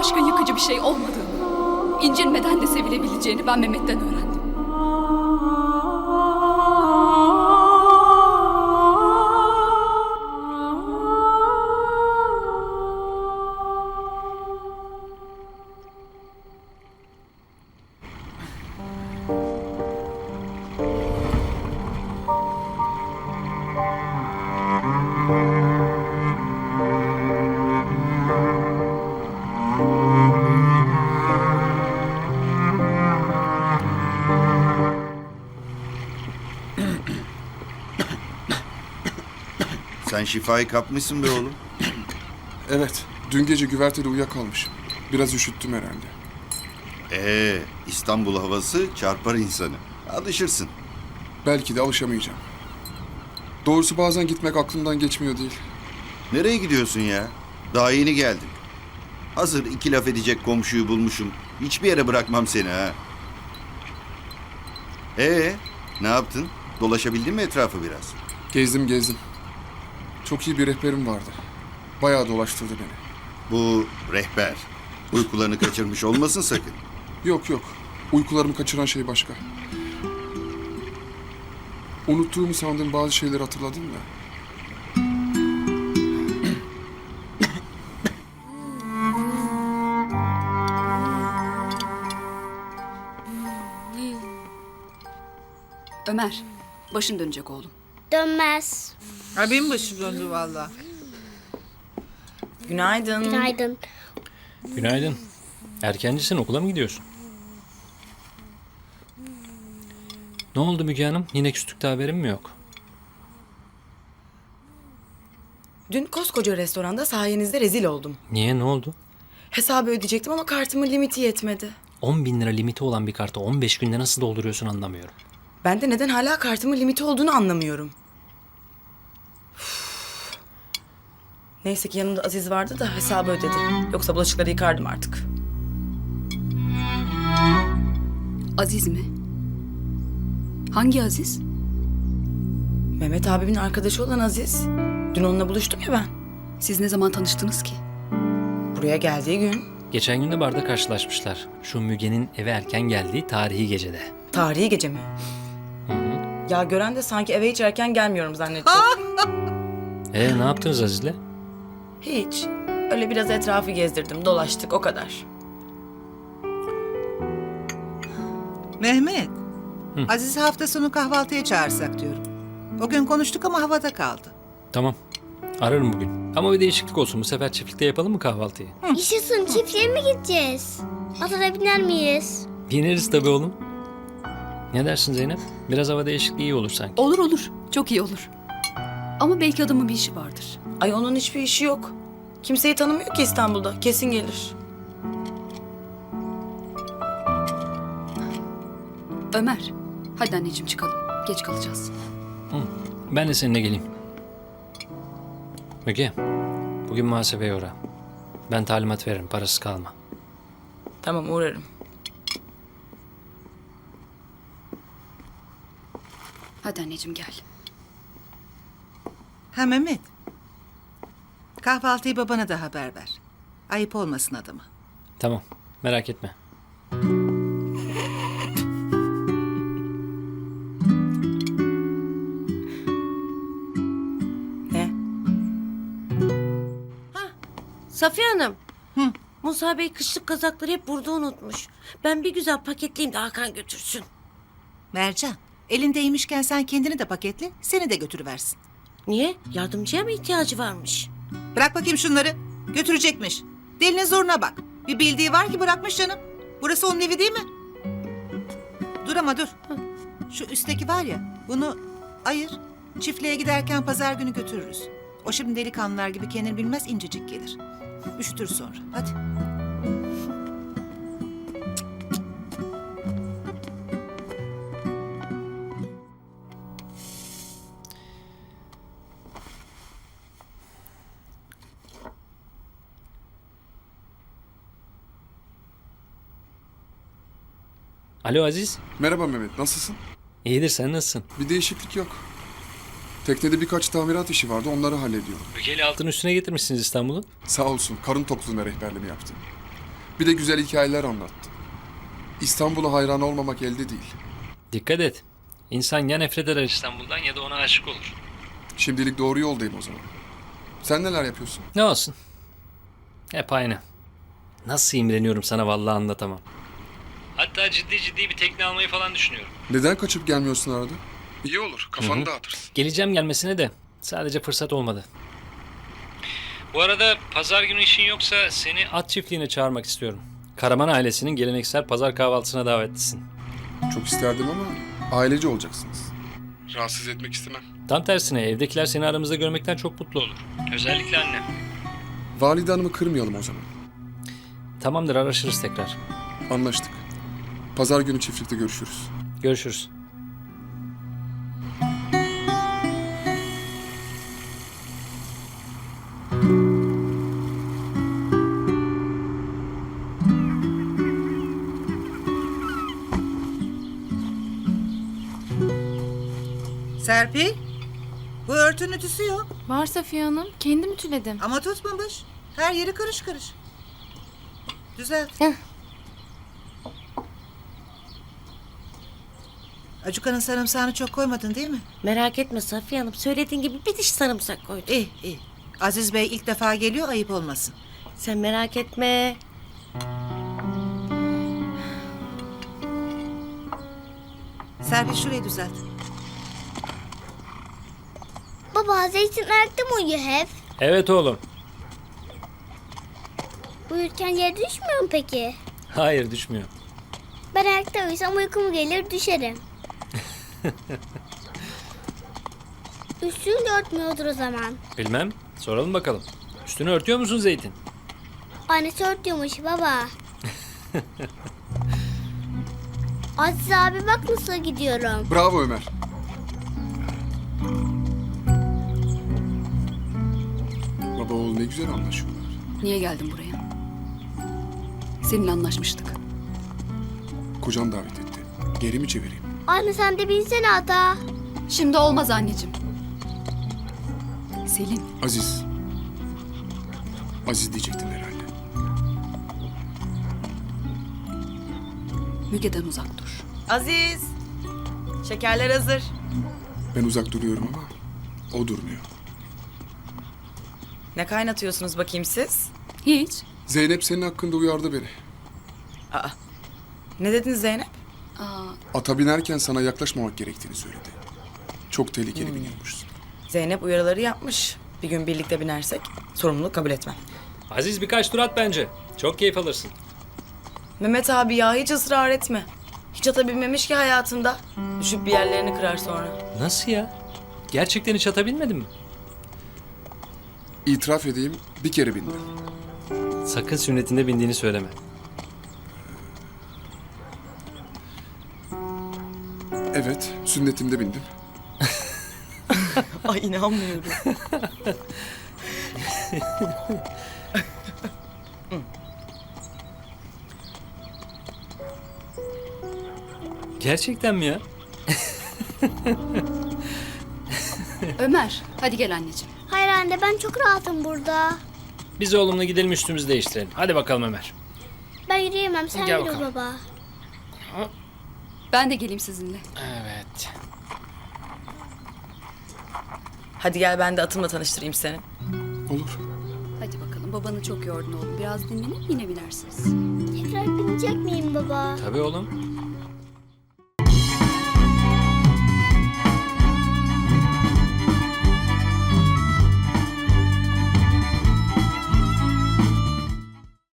aşkın yıkıcı bir şey olmadığını, incinmeden de sevilebileceğini ben Mehmet'ten öğrendim. Sen şifayı kapmışsın be oğlum. Evet, dün gece güvertede uyuyakalmışım. Biraz üşüttüm herhalde. Ee, İstanbul havası çarpar insanı. Alışırsın. Belki de alışamayacağım. Doğrusu bazen gitmek aklımdan geçmiyor değil. Nereye gidiyorsun ya? Daha yeni geldim. Hazır iki laf edecek komşuyu bulmuşum. Hiçbir yere bırakmam seni ha. Ee, ne yaptın? Dolaşabildin mi etrafı biraz? Gezdim gezdim. Çok iyi bir rehberim vardı. Bayağı dolaştırdı beni. Bu rehber. Uykularını kaçırmış olmasın sakın. Yok yok, uykularımı kaçıran şey başka. Unuttuğumu sandığım bazı şeyleri hatırladım da. Ömer, başın dönecek oğlum. Dönmez. Ha benim başım döndü valla. Günaydın. Günaydın. Günaydın. Erkencisin okula mı gidiyorsun? Ne oldu Müge Hanım? Yine küslükte haberim mi yok? Dün koskoca restoranda sayenizde rezil oldum. Niye ne oldu? Hesabı ödeyecektim ama kartımın limiti yetmedi. 10 bin lira limiti olan bir kartı 15 günde nasıl dolduruyorsun anlamıyorum. Ben de neden hala kartımın limiti olduğunu anlamıyorum. Neyse ki yanımda Aziz vardı da hesabı ödedi. Yoksa bulaşıkları yıkardım artık. Aziz mi? Hangi Aziz? Mehmet abimin arkadaşı olan Aziz. Dün onunla buluştum ya ben. Siz ne zaman tanıştınız ki? Buraya geldiği gün Geçen gün de barda karşılaşmışlar. Şu Müge'nin eve erken geldiği tarihi gecede. tarihi gece mi? Ya gören de sanki eve hiç erken gelmiyorum zannedecek. E ne yaptınız Aziz'le? Hiç. Öyle biraz etrafı gezdirdim, dolaştık o kadar. Mehmet. Aziz hafta sonu kahvaltıya çağırsak diyorum. O gün konuştuk ama havada kaldı. Tamam. Ararım bugün. Ama bir değişiklik olsun. Bu sefer çiftlikte yapalım mı kahvaltıyı? Yaşasın çiftliğe mi gideceğiz? Atlara biner miyiz? Bineriz tabii oğlum. Ne dersin Zeynep? Biraz hava değişikliği iyi olur sanki. Olur olur, çok iyi olur. Ama belki adamın bir işi vardır. Ay onun hiçbir işi yok. Kimseyi tanımıyor ki İstanbul'da. Kesin gelir. Ömer, hadi anneciğim çıkalım. Geç kalacağız. Ben de seninle geleyim. Müge, bugün muhasebeye uğra. Ben talimat veririm, parasız kalma. Tamam uğrarım. Hadi anneciğim gel. Ha Mehmet. Kahvaltıyı babana da haber ver. Ayıp olmasın adama. Tamam, merak etme. Ne? Safiye Hanım. Musa Bey kışlık kazakları hep burada unutmuş. Ben bir güzel paketleyeyim de Hakan götürsün. Mercan, elindeymişken sen kendini de paketle, seni de götürüversin. Niye? Yardımcıya mı ihtiyacı varmış? Bırak bakayım şunları. Götürecekmiş. Delinin zoruna bak. Bir bildiği var ki bırakmış canım. Burası onun evi değil mi? Dur ama dur. Şu üstteki var ya, bunu ayır. Çiftliğe giderken pazar günü götürürüz. O şimdi delikanlılar gibi kendini bilmez incecik gelir. Üşütür sonra. Hadi. Alo Aziz, Merhaba Mehmet, nasılsın? iyidir sen nasılsın? Bir değişiklik yok. Teknede birkaç tamirat işi vardı, onları hallediyorum. Müge'li altın üstüne getirmişsiniz İstanbul'u. Sağ olsun, karın tokluğuna rehberliğimi yaptı. Bir de güzel hikayeler anlattı. İstanbul'a hayran olmamak elde değil. Dikkat et. İnsan ya nefret eder İstanbul'dan ya da ona aşık olur. Şimdilik doğru yoldayım o zaman. Sen neler yapıyorsun? Ne olsun. Hep aynı. Nasıl imreniyorum sana vallahi anlatamam. Hatta ciddi ciddi bir tekne almayı falan düşünüyorum. Neden kaçıp gelmiyorsun arada? İyi olur. Kafanı dağıtırsın. Geleceğim gelmesine de sadece fırsat olmadı. Bu arada pazar günü işin yoksa seni at çiftliğine çağırmak istiyorum. Karaman ailesinin geleneksel pazar kahvaltısına davetlisin. Çok isterdim ama ailece olacaksınız. Rahatsız etmek istemem. Tam tersine evdekiler seni aramızda görmekten çok mutlu olur. Özellikle annem. Valide Hanım'ı kırmayalım o zaman. Tamamdır araşırız tekrar. Anlaştık. Pazar günü çiftlikte görüşürüz. Görüşürüz. Serpil, bu örtünün ütüsü yok Var Safiye Hanım. Kendim ütüledim. ama tutmamış. Her yeri karış karış. Düzelt. Heh. Acuka'nın sarımsağını çok koymadın değil mi? Merak etme Safiye Hanım. Söylediğin gibi bir diş sarımsak koydum. İyi iyi. Aziz Bey ilk defa geliyor ayıp olmasın. Sen merak etme. Serpil şurayı düzelt. Baba Zeytin ayakta mı uyuyor hep? Evet oğlum. Uyurken yere düşmüyor mu peki? Hayır düşmüyor. Ben ayakta uyusam uykum gelir düşerim. Üstünü de örtmüyordur o zaman. Bilmem. Soralım bakalım. Üstünü örtüyor musun Zeytin? Annesi örtüyormuş baba. Aziz abi bak nasıl gidiyorum. Bravo Ömer. Baba oğul ne güzel anlaşıyorlar. Niye geldin buraya? Seninle anlaşmıştık. Kocam davet etti. Geri mi çevireyim? Anne sen de binsene ata. Şimdi olmaz anneciğim. Selin, Aziz. Aziz diyecektin herhalde. Müge'den uzak dur. Aziz. Şekerler hazır. Ben uzak duruyorum ama o durmuyor. Ne kaynatıyorsunuz bakayım siz? Hiç. Zeynep senin hakkında uyardı beni. Ne dedin Zeynep? Ata binerken sana yaklaşmamak gerektiğini söyledi. Çok tehlikeli biniyormuşsun. Zeynep uyarıları yapmış. Bir gün birlikte binersek sorumluluk kabul etmem. Aziz birkaç tur at bence. Çok keyif alırsın. Mehmet abi ya hiç ısrar etme. Hiç ata binmemiş ki hayatında. Düşüp bir yerlerini kırar sonra. Nasıl ya? Gerçekten hiç ata binmedin mi? İtiraf edeyim bir kere bindim. Sakın sünnetinde bindiğini söyleme. Evet sünnetimde bindim. Ay inanmıyorum. Gerçekten mi ya? Ömer, hadi gel anneciğim. Hayır anne ben çok rahatım burada. Biz oğlumla gidelim üstümüzü değiştirelim. Hadi bakalım Ömer. Ben yürüyemem sen Gel yürü bakalım. baba. Ben de geleyim sizinle. Evet. Hadi gel ben de atımla tanıştırayım seni. Olur. Hadi bakalım, babanı çok yordun oğlum. Biraz dinlenip yine binersiniz. Tekrar binecek miyim baba? Tabii oğlum.